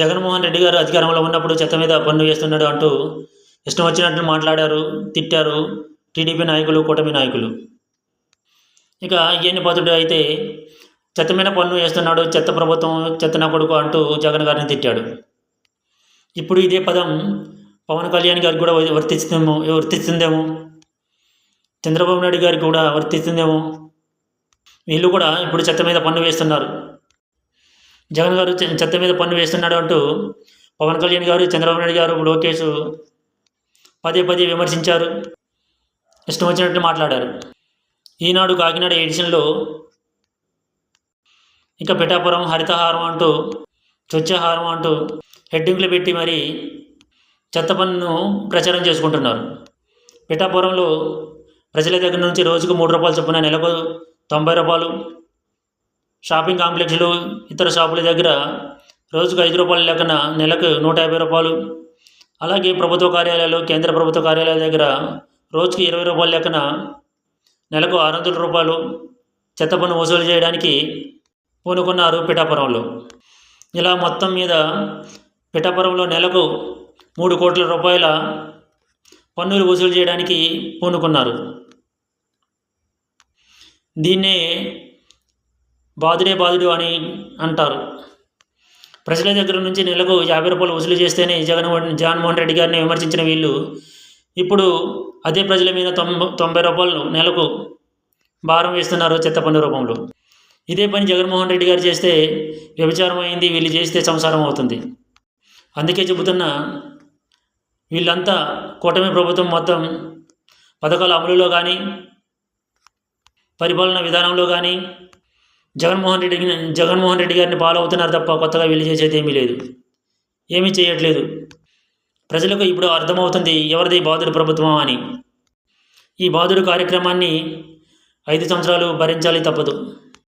జగన్మోహన్ రెడ్డి గారు అధికారంలో ఉన్నప్పుడు చెత్త మీద పన్ను వేస్తున్నాడు అంటూ ఇష్టం వచ్చినట్లు మాట్లాడారు తిట్టారు టీడీపీ నాయకులు కూటమి నాయకులు. ఇక ఏని పాత్రుడు అయితే చెత్త మీద పన్ను వేస్తున్నాడు చెత్త ప్రభుత్వం చెత్త నా కొడుకు అంటూ జగన్ గారిని తిట్టాడు. ఇప్పుడు ఇదే పదం పవన్ కళ్యాణ్ గారికి కూడా వర్తిస్తుందేమో వర్తిస్తుందేమో? చంద్రబాబు నాయుడు గారికి కూడా వర్తిస్తుందేమో? వీళ్ళు కూడా ఇప్పుడు చెత్త మీద పన్ను వేస్తున్నారు. జగన్ గారు చె- చెత్త మీద పన్ను వేస్తున్నాడు అంటూ పవన్ కళ్యాణ్ గారు చంద్రబాబు నాయుడు గారు లోకేష్ పదే పదే విమర్శించారు. ఇష్టం వచ్చినట్టు మాట్లాడారు. ఈనాడు కాకినాడ ఎడిషన్లో ఇంకా పిఠాపురం హరితహారం అంటూ స్వచ్ఛహారం అంటూ హెడ్డింగ్లు పెట్టి మరి చెత్త పన్ను ప్రచారం చేసుకుంటున్నారు. పిఠాపురంలో ప్రజల దగ్గర నుంచి రోజుకు మూడు రూపాయలు చొప్పున నెలకు తొంభై రూపాయలు షాపింగ్ కాంప్లెక్స్లు ఇతర షాపుల దగ్గర రోజుకు ఐదు రూపాయల లెక్కన నెలకు నూట యాభై రూపాయలు. అలాగే ప్రభుత్వ కార్యాలయాలు కేంద్ర ప్రభుత్వ కార్యాలయాల దగ్గర రోజుకి ఇరవై రూపాయల లెక్కన నెలకు ఆరు వందల రూపాయలు చెత్త పన్ను వసూలు చేయడానికి పూనుకున్నారు పిఠాపురంలో. ఇలా మొత్తం మీద పిఠాపురంలో నెలకు మూడు కోట్ల రూపాయల పన్నులు వసూలు చేయడానికి పూనుకున్నారు. దీన్నే బాధుడే బాధుడు అని అంటారు. ప్రజల దగ్గర నుంచి నెలకు యాభై రూపాయలు వసూలు చేస్తేనే జగన్మోహన్ జగన్మోహన్ రెడ్డి గారిని విమర్శించిన వీళ్ళు ఇప్పుడు అదే ప్రజల మీద తొంభై తొంభై రూపాయలు నెలకు భారం వేస్తున్నారు చెత్త పన్ను రూపంలో. ఇదే పని జగన్మోహన్ రెడ్డి గారు చేస్తే వ్యభిచారం అయింది వీళ్ళు చేస్తే సంసారం అవుతుంది. అందుకే చెబుతున్నా వీళ్ళంతా కూటమి ప్రభుత్వం మొత్తం పథకాల అమలులో కానీ పరిపాలన విధానంలో కానీ జగన్మోహన్ రెడ్డి జగన్మోహన్ రెడ్డి గారిని ఫాలో అవుతున్నారు తప్ప కొత్తగా వీళ్ళు చేసేది ఏమీ లేదు. ఏమీ చేయట్లేదు. ప్రజలకు ఇప్పుడు అర్థమవుతుంది ఎవరిది బాధుడు ప్రభుత్వం అని. ఈ బాధుడు కార్యక్రమాన్ని ఐదు సంవత్సరాలు భరించాలి తప్పదు.